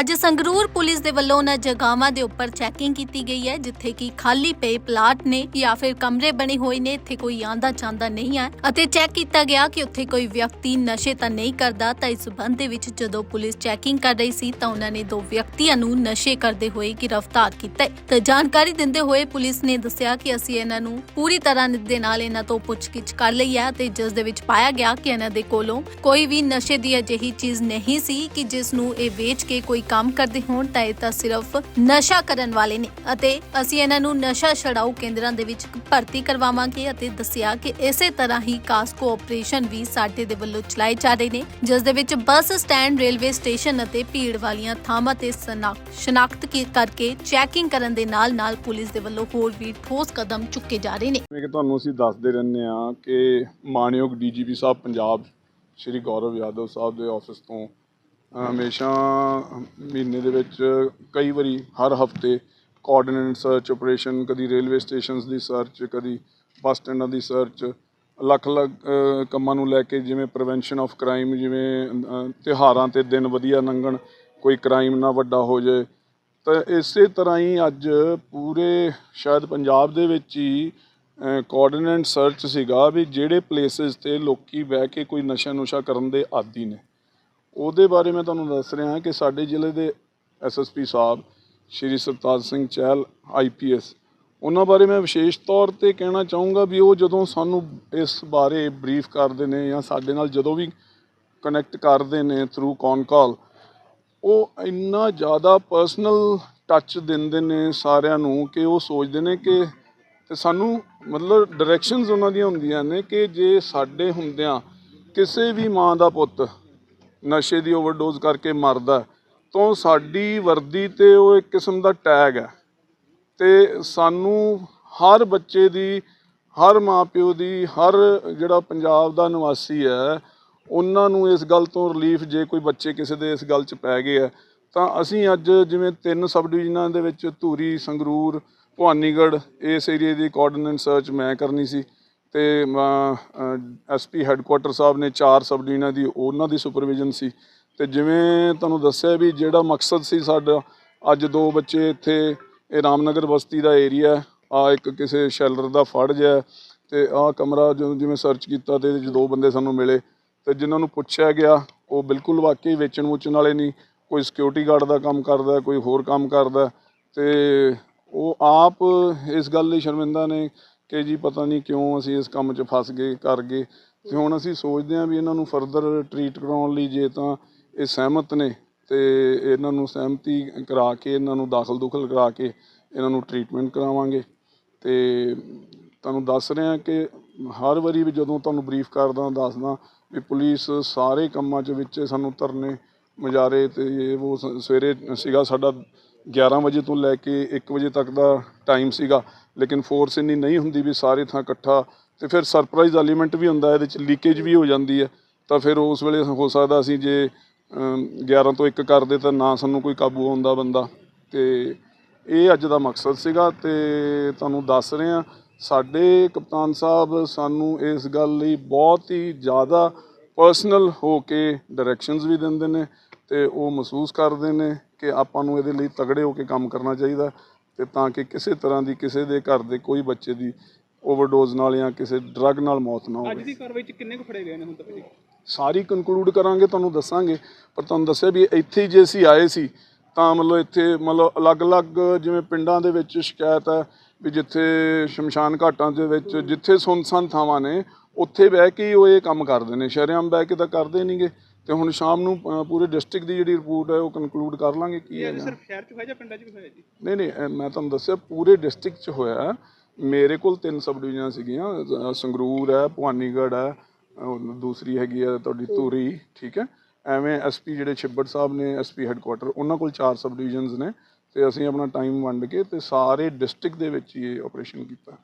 ਅੱਜ ਸੰਗਰੂਰ ਪੁਲਿਸ ਦੇ ਵੱਲੋਂ ਉਹਨਾਂ ਜਗ੍ਹਾਵਾਂ ਦੇ ਉੱਪਰ ਚੈਕਿੰਗ ਕੀਤੀ ਗਈ ਹੈ, ਜਿੱਥੇ ਕਿ ਖਾਲੀ ਪਏ ਪਲਾਟ ਨੇ ਜਾਂ ਫਿਰ ਕਮਰੇ ਬਣੇ ਹੋਏ ਨੇ, ਇੱਥੇ ਕੋਈ ਆਂਦਾ ਜਾਂਦਾ ਨਹੀਂ ਹੈ ਅਤੇ ਚੈੱਕ ਕੀਤਾ ਗਿਆ ਕਿ ਉੱਥੇ ਕੋਈ ਵਿਅਕਤੀ ਨਸ਼ੇ ਤਾਂ ਨਹੀਂ ਕਰਦਾ, ਤਾਂ ਇਸ ਸੰਬੰਧ ਦੇ ਵਿੱਚ ਜਦੋਂ ਪੁਲਿਸ ਚੈਕਿੰਗ ਕਰ ਰਹੀ ਸੀ, ਤਾਂ ਉਹਨਾਂ ਨੇ ਦੋ ਵਿਅਕਤੀਆਂ ਨੂੰ ਨਸ਼ੇ ਕਰਦੇ ਹੋਏ ਗ੍ਰਿਫਤਾਰ ਕੀਤਾ ਹੈ। ਤਾਂ ਜਾਣਕਾਰੀ ਦਿੰਦੇ ਹੋਏ ਪੁਲਿਸ ਨੇ ਦੱਸਿਆ ਕਿ ਅਸੀਂ ਇਹਨਾਂ ਨੂੰ ਪੂਰੀ ਤਰ੍ਹਾਂ ਦੇ ਨਾਲ ਇਹਨਾਂ ਤੋਂ ਪੁੱਛਗਿੱਛ ਕਰ ਲਈ ਹੈ ਤੇ ਜਿਸ ਦੇ ਵਿੱਚ ਪਾਇਆ ਗਿਆ ਕਿ ਇਹਨਾਂ ਦੇ ਕੋਲੋਂ ਕੋਈ ਵੀ ਨਸ਼ੇ ਦੀ ਅਜਿਹੀ ਚੀਜ਼ ਨਹੀਂ ਸੀ ਕਿ ਜਿਸ ਨੂੰ ਇਹ ਵੇਚ ਕੇ ਕੋਈ ਕੰਮ ਕਰਦੇ ਹੋਣ ਤਾਂ ਇਹ ਤਾਂ ਸਿਰਫ ਨਸ਼ਾ ਕਰਨ ਵਾਲੇ ਨੇ ਅਤੇ ਅਸੀਂ ਇਹਨਾਂ ਨੂੰ ਨਸ਼ਾ ਛਡਾਊ ਕੇਂਦਰਾਂ ਦੇ ਵਿੱਚ ਭਰਤੀ ਕਰਵਾਵਾਂਗੇ ਅਤੇ ਦੱਸਿਆ ਕਿ ਇਸੇ ਤਰ੍ਹਾਂ ਹੀ ਕਾਸਕੋ ਆਪਰੇਸ਼ਨ ਵੀ ਸਾਡੇ ਦੇ ਵੱਲੋਂ ਚਲਾਏ ਜਾ ਰਹੇ ਨੇ, ਜਿਸ ਦੇ ਵਿੱਚ ਬੱਸ, ਸਟੈਂਡ, ਰੇਲਵੇ ਸਟੇਸ਼ਨ ਅਤੇ ਭੀੜ ਵਾਲੀਆਂ ਥਾਵਾਂ ਤੇ ਸ਼ਨਾਖਤ ਕਰਕੇ ਚੈਕਿੰਗ ਕਰਨ ਦੇ ਨਾਲ-ਨਾਲ ਪੁਲਿਸ ਦੇ ਵੱਲੋਂ ਹੋਰ ਵੀ ਠੋਸ ਕਦਮ ਚੁੱਕੇ ਜਾ ਰਹੇ ਨੇ। ਜਿਵੇਂ ਕਿ ਤੁਹਾਨੂੰ ਅਸੀਂ ਦੱਸਦੇ ਰਹਿੰਦੇ ਆ ਕਿ ਮਾਨਯੋਗ ਡੀਜੀਪੀ ਸਾਹਿਬ ਪੰਜਾਬ, ਸ਼੍ਰੀ ਗੌਰਵ ਯਾਦਵ ਸਾਹਿਬ ਦੇ ਆਫਿਸ ਤੋਂ ਹਮੇਸ਼ਾ ਮਹੀਨੇ ਦੇ ਵਿੱਚ ਕਈ ਵਾਰੀ ਹਰ ਹਫ਼ਤੇ ਕੋਆਰਡੀਨੇਟ ਸਰਚ ਆਪਰੇਸ਼ਨ ਕਦੀ ਰੇਲਵੇ ਸਟੇਸ਼ਨਸ ਦੀ ਸਰਚ ਕਦੀ ਬੱਸ ਸਟੈਂਡਾਂ ਦੀ ਸਰਚ ਅਲੱਗ-ਅਲੱਗ ਕੰਮਾਂ ਨੂੰ ਲੈ ਕੇ ਜਿਵੇਂ ਪ੍ਰੀਵੈਂਸ਼ਨ ਆਫ ਕ੍ਰਾਈਮ ਜਿਵੇਂ ਅ, ਤਿਉਹਾਰਾਂ ਤੇ ਦਿਨ ਵਧੀਆ ਲੰਘਣ ਕੋਈ ਕ੍ਰਾਈਮ ਨਾ ਵੱਡਾ ਹੋ ਜਾਏ। ਤਾਂ ਇਸੇ ਤਰ੍ਹਾਂ ਹੀ ਅੱਜ ਪੂਰੇ ਸ਼ਾਇਦ ਪੰਜਾਬ ਦੇ ਵਿੱਚ ਹੀ ਕੋਆਰਡੀਨੇਟ ਸਰਚ ਸੀਗਾ ਵੀ ਜਿਹੜੇ ਪਲੇਸਿਸ ਤੇ ਲੋਕੀ ਬਹਿ ਕੇ ਕੋਈ ਨਸ਼ਾ ਨੁਸ਼ਾ ਕਰਨ ਦੇ ਆਦੀ ਨੇ। ਉਹਦੇ ਬਾਰੇ ਮੈਂ ਤੁਹਾਨੂੰ ਦੱਸ ਰਿਹਾ ਕਿ ਸਾਡੇ ਜ਼ਿਲ੍ਹੇ ਦੇ ਐਸਐਸਪੀ ਸਾਹਿਬ, ਸ਼੍ਰੀ ਸਰਤਾਜ ਸਿੰਘ ਚਹਿਲ ਆਈਪੀਐਸ ਉਹਨਾਂ ਬਾਰੇ ਮੈਂ ਵਿਸ਼ੇਸ਼ ਤੌਰ ਤੇ ਕਹਿਣਾ ਚਾਹੂੰਗਾ ਵੀ ਉਹ ਜਦੋਂ ਸਾਨੂੰ ਇਸ ਬਾਰੇ ਬਰੀਫ ਕਰਦੇ ਨੇ ਜਾਂ ਸਾਡੇ ਨਾਲ ਜਦੋਂ ਵੀ ਕਨੈਕਟ ਕਰਦੇ ਨੇ ਥਰੂ ਕੌਨ ਕਾਲ ਉਹ ਇੰਨਾ ਜ਼ਿਆਦਾ ਪਰਸਨਲ ਟੱਚ ਦਿੰਦੇ ਨੇ ਸਾਰਿਆਂ ਨੂੰ ਕਿ ਉਹ ਸੋਚਦੇ ਨੇ ਕਿ ਤੇ ਸਾਨੂੰ ਮਤਲਬ ਡਾਇਰੈਕਸ਼ਨਸ ਉਹਨਾਂ ਦੀਆਂ ਹੁੰਦੀਆਂ ਨੇ ਕਿ ਜੇ ਸਾਡੇ ਹੁੰਦਿਆਂ ਕਿਸੇ ਵੀ ਮਾਂ ਦਾ ਪੁੱਤ ਨਸ਼ੇ ਦੀ ਓਵਰਡੋਜ਼ ਕਰਕੇ ਮਰਦਾ ਤਾਂ ਸਾਡੀ ਵਰਦੀ ਤੇ ਉਹ ਇੱਕ ਕਿਸਮ ਦਾ ਟੈਗ ਹੈ। ਤੇ ਸਾਨੂੰ ਹਰ ਬੱਚੇ ਦੀ, ਹਰ ਮਾਪਿਓ ਦੀ, ਹਰ ਜਿਹੜਾ ਪੰਜਾਬ ਦਾ ਨਿਵਾਸੀ ਹੈ, ਉਹਨਾਂ ਨੂੰ ਇਸ ਗੱਲ ਤੋਂ ਰਿਲੀਫ ਜੇ ਕੋਈ ਬੱਚੇ ਕਿਸੇ ਦੇ ਇਸ ਗੱਲ 'ਚ ਪੈ ਗਏ ਆ ਤਾਂ ਅਸੀਂ ਅੱਜ ਜਿਵੇਂ ਤਿੰਨ ਸਬ ਡਿਵੀਜ਼ਨਾਂ ਦੇ ਵਿੱਚ ਧੂਰੀ, ਸੰਗਰੂਰ, ਭਵਾਨੀਗੜ੍ਹ, ਇਸ ਏਰੀਏ ਦੀ ਕੋਆਰਡੀਨੇਟ ਸਰਚ ਮੈਂ ਕਰਨੀ ਸੀ। ਤੇ ਐਸਪੀ ਹੈੱਡਕੁਆਟਰ ਸਾਹਿਬ ਨੇ ਚਾਰ ਸਬ ਡਿਵੀਜ਼ਨਾਂ ਦੀ, ਉਹਨਾਂ ਦੀ ਸੁਪਰਵਿਜ਼ਨ ਸੀ। ਤੇ ਜਿਵੇਂ ਤੁਹਾਨੂੰ ਦੱਸਿਆ ਵੀ ਜਿਹੜਾ ਮਕਸਦ ਸੀ ਸਾਡਾ, ਅੱਜ ਦੋ ਬੱਚੇ ਇੱਥੇ, ਇਹ ਰਾਮਨਗਰ ਬਸਤੀ ਦਾ ਏਰੀਆ ਆ ਇੱਕ ਕਿਸੇ ਸ਼ੈਲਰ ਦਾ ਫੜ ਜਿਹਾ ਤੇ ਆਹ ਕਮਰਾ ਜਦੋਂ ਜਿਵੇਂ ਸਰਚ ਕੀਤਾ ਤੇ ਇਹਦੇ 'ਚ ਦੋ ਬੰਦੇ ਸਾਨੂੰ ਮਿਲੇ। ਤੇ ਜਿਨ੍ਹਾਂ ਨੂੰ ਪੁੱਛਿਆ ਗਿਆ, ਉਹ ਬਿਲਕੁਲ ਵਾਕਈ ਵੇਚਣ ਵੂਚਣ ਵਾਲੇ ਨਹੀਂ। ਕੋਈ ਸਿਕਿਉਰਿਟੀ ਗਾਰਡ ਦਾ ਕੰਮ ਕਰਦਾ ਕੋਈ ਹੋਰ ਕੰਮ ਕਰਦਾ ਤੇ ਉਹ ਆਪ ਇਸ ਗੱਲ ਲਈ ਸ਼ਰਮਿੰਦਾ ਨੇ ਕਿ ਜੀ ਪਤਾ ਨਹੀਂ ਕਿਉਂ ਅਸੀਂ ਇਸ ਕੰਮ 'ਚ ਫਸ ਗਏ, ਕਰ ਗਏ। ਤੇ ਹੁਣ ਅਸੀਂ ਸੋਚਦੇ ਹਾਂ ਵੀ ਇਹਨਾਂ ਨੂੰ ਫਰਦਰ ਟਰੀਟ ਕਰਾਉਣ ਲਈ ਜੇ ਤਾਂ ਇਹ ਸਹਿਮਤ ਨੇ ਤੇ ਇਹਨਾਂ ਨੂੰ ਸਹਿਮਤੀ ਕਰਾ ਕੇ, ਇਹਨਾਂ ਨੂੰ ਦਾਖਲ ਦੁਖਲ ਕਰਾ ਕੇ ਇਹਨਾਂ ਨੂੰ ਟਰੀਟਮੈਂਟ ਕਰਾਵਾਂਗੇ। ਤੇ ਤੁਹਾਨੂੰ ਦੱਸ ਰਿਹਾ ਕਿ ਹਰ ਵਾਰੀ ਵੀ ਜਦੋਂ ਤੁਹਾਨੂੰ ਬਰੀਫ ਕਰਦਾ, ਦੱਸਦਾ ਵੀ ਪੁਲਿਸ ਸਾਰੇ ਕੰਮਾਂ 'ਚ ਵਿੱਚ ਸਾਨੂੰ ਧਰਨੇ ਮੁਜ਼ਾਰੇ ਤੇ ਇਹ ਉਹ ਸਵੇਰੇ ਸੀਗਾ ਸਾਡਾ 11 ਵਜੇ ਤੋਂ ਲੈ ਕੇ 1 ਵਜੇ ਤੱਕ ਦਾ ਟਾਈਮ ਸੀਗਾ ਲੇਕਿਨ ਫੋਰਸ ਇੰਨੀ ਨਹੀਂ ਹੁੰਦੀ ਵੀ ਸਾਰੇ ਥਾਂ ਇਕੱਠਾ ਤੇ ਫਿਰ ਸਰਪ੍ਰਾਈਜ਼ ਐਲੀਮੈਂਟ ਵੀ ਹੁੰਦਾ ਇਹਦੇ 'ਚ ਲੀਕੇਜ ਵੀ ਹੋ ਜਾਂਦੀ ਹੈ। ਤਾਂ ਫਿਰ ਉਸ ਵੇਲੇ ਹੋ ਸਕਦਾ ਅਸੀਂ ਜੇ ਅਮ, 11 ਤੋਂ 1 ਕਰਦੇ ਤਾਂ ਨਾ ਸਾਨੂੰ ਕੋਈ ਕਾਬੂ ਆਉਂਦਾ ਬੰਦਾ। ਤੇ ਇਹ ਅੱਜ ਦਾ ਮਕਸਦ ਸੀਗਾ ਤੇ ਤੁਹਾਨੂੰ ਦੱਸ ਰਹੇ ਹਾਂ ਸਾਡੇ ਕਪਤਾਨ ਸਾਹਿਬ ਸਾਨੂੰ ਇਸ ਗੱਲ ਲਈ ਬਹੁਤ ਹੀ ਜ਼ਿਆਦਾ ਪਰਸਨਲ ਹੋ ਕੇ ਡਾਇਰੈਕਸ਼ਨਸ ਵੀ ਦਿੰਦੇ ਨੇ ਤੇ ਉਹ ਮਹਿਸੂਸ ਕਰਦੇ ਨੇ ਕਿ ਆਪਾਂ ਨੂੰ ਇਹਦੇ ਲਈ ਤਗੜੇ ਹੋ ਕੇ ਕੰਮ ਕਰਨਾ ਚਾਹੀਦਾ ਤੇ ਤਾਂ ਕਿ ਕਿਸੇ ਤਰ੍ਹਾਂ ਦੀ ਕਿਸੇ ਦੇ ਘਰ ਦੇ ਕੋਈ ਬੱਚੇ ਦੀ ਓਵਰਡੋਜ਼ ਨਾਲ ਜਾਂ ਕਿਸੇ ਡਰੱਗ ਨਾਲ ਮੌਤ ਨਾ ਅੱਜ ਹੋਵੇ ਦੀ ਕਾਰਵਾਈ ਚ ਕਿੰਨੇ ਕੁ ਫੜੇ ਗਏ ਨੇ ਹੁਣ ਤੱਕ ਜੀ? ਸਾਰੀ ਕਨਕਲੂਡ ਕਰਾਂਗੇ ਤੁਹਾਨੂੰ ਦੱਸਾਂਗੇ ਪਰ ਤੁਹਾਨੂੰ ਦੱਸਿਆ ਵੀ ਇੱਥੇ ਹੀ ਜੇ ਅਸੀਂ ਆਏ ਸੀ ਤਾਂ ਮਤਲਬ ਇੱਥੇ ਮਤਲਬ ਅਲੱਗ-ਅਲੱਗ ਜਿਵੇਂ ਪਿੰਡਾਂ ਦੇ ਵਿੱਚ ਸ਼ਿਕਾਇਤ ਹੈ ਵੀ ਜਿੱਥੇ ਸ਼ਮਸ਼ਾਨ ਘਾਟਾਂ ਦੇ ਵਿੱਚ ਜਿੱਥੇ ਸੁੰਨਸਾਨ ਥਾਵਾਂ ਨੇ ਉੱਥੇ ਬਹਿ ਕੇ ਹੀ ਉਹ ਇਹ ਕੰਮ ਕਰਦੇ ਨੇ। ਸ਼ਰੇਆਮ ਬਹਿ ਕੇ ਤਾਂ ਕਰਦੇ ਨਹੀਂਗੇ ਤੇ ਹੁਣ ਸ਼ਾਮ ਨੂੰ ਅ, ਪੂਰੇ ਡਿਸਟ੍ਰਿਕਟ ਦੀ ਜਿਹੜੀ ਰਿਪੋਰਟ ਹੈ ਉਹ ਕਨਕਲੂਡ ਕਰ ਲਾਂਗੇ ਕੀ ਇਹ ਹੈ ਸਿਰਫ ਸ਼ਹਿਰ ਚ ਹੋਇਆ ਜਾਂ ਪਿੰਡਾਂ ਚ ਵੀ ਹੋਇਆ ਜੀ? ਨਹੀਂ ਨਹੀਂ ਮੈਂ ਤੁਹਾਨੂੰ ਦੱਸਿਆ ਪੂਰੇ ਡਿਸਟ੍ਰਿਕਟ 'ਚ ਹੋਇਆ। ਮੇਰੇ ਕੋਲ ਤਿੰਨ ਸਬ ਡਿਵੀਜ਼ਨਾਂ ਸੀਗੀਆਂ ਅ, ਸੰਗਰੂਰ ਹੈ ਭਵਾਨੀਗੜ੍ਹ ਹੈ ਅ, ਦੂਸਰੀ ਹੈਗੀ ਹੈ ਤੁਹਾਡੀ ਧੂਰੀ ਠੀਕ ਹੈ? ਐਵੇਂ ਐਸਪੀ ਜਿਹੜੇ ਛਿੱਬੜ ਸਾਹਿਬ ਨੇ ਐਸਪੀ ਹੈੱਡਕੁਆਟਰ ਉਹਨਾਂ ਕੋਲ ਚਾਰ ਸਬ ਡਿਵੀਜ਼ਨਸ ਨੇ ਤੇ ਅਸੀਂ ਆਪਣਾ ਟਾਈਮ ਵੰਡ ਕੇ ਤੇ ਸਾਰੇ ਡਿਸਟ੍ਰਿਕਟ ਦੇ ਵਿੱਚ ਹੀ ਇਹ ਆਪਰੇਸ਼ਨ ਕੀਤਾ।